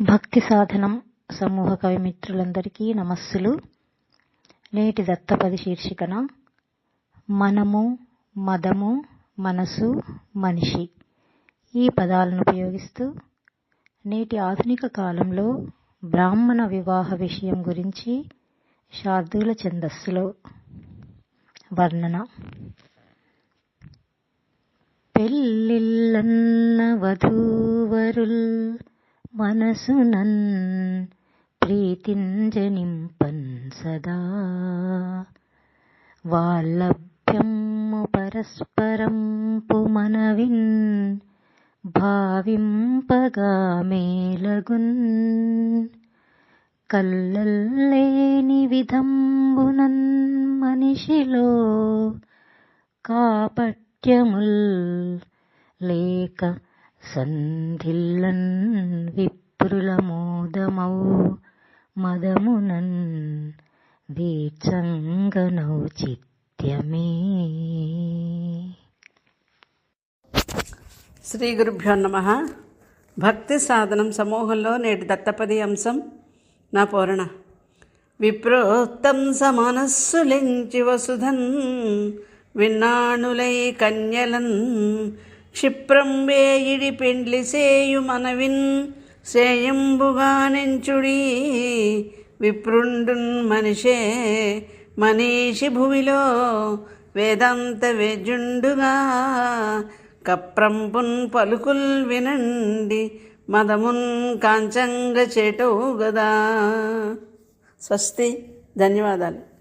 భక్తి సాధనం సమూహ కవిమిత్రులందరికీ నమస్సులు. నేటి దత్తపది శీర్షికన మనము మదము మనసు మనిషి ఈ పదాలను ఉపయోగిస్తూ నేటి ఆధునిక కాలంలో బ్రాహ్మణ వివాహ విషయం గురించి శార్దూల ఛందస్సులో వర్ణన. పెళ్ళిళ్ళన్న వధూవరుల్ మనసునన్ ప్రీతింజనింపన్ సదా. వాల్లభ్యము పరస్పరంపు మనవిన్ భావింపగా మేలగున్ కల్లల్లేని విధంబునన్ మనిషిలో కాపట్యముల్ లేక సంధిల్లన్ విప్రుల మోదమౌ మదమునన్ దీర్ఘంగనౌ చిత్యమే. శ్రీ గురుభ్యో నమ. భక్తి సాధనం సమూహంలో నేటి దత్తపది అంశం నా పూరణ. విప్రోక్తం సమనస్సులెంచి వసుధన్ విన్నాణులై కన్యలన్ క్షిప్రం వేయిడి పెండ్లి సేయు మనవిన్ శ్రేయంబుగా నెంచుడి. విప్రుండున్ మనిషే మనీషి భువిలో వేదాంత వేజుండుగా. కప్రంపున్ పలుకుల్ వినండి మదమున్ కాంచంగ చేటవు గదా. స్వస్తి. ధన్యవాదాలు.